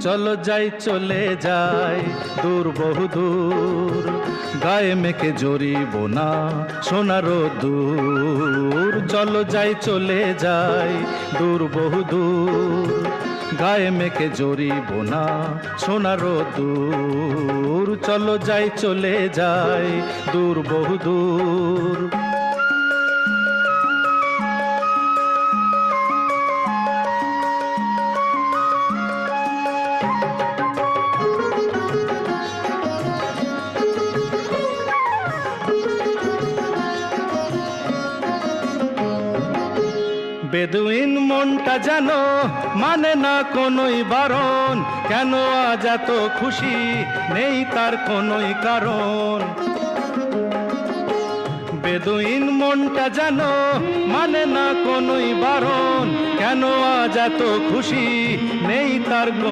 চলো যাই, চলে যাই, দূর বহু দূর। গায়ে মেখে জড়িব না সোনারো দূর। চলো যাই, চলে যাই, দূর বহু দূর। গায়ে মেখে জড়িব না সোনারো দূর। চলো যাই, চলে যাই, দূর বহু দূর। বেদুইন মনটা যেন মানে না কোনোই বারণ। কেন আজ এত খুশি? নেই তার কোনোই কারণ। বেদুইন মনটা যেন মানে না কোনোই বারণ। কেন আজ এত খুশি? নেই তার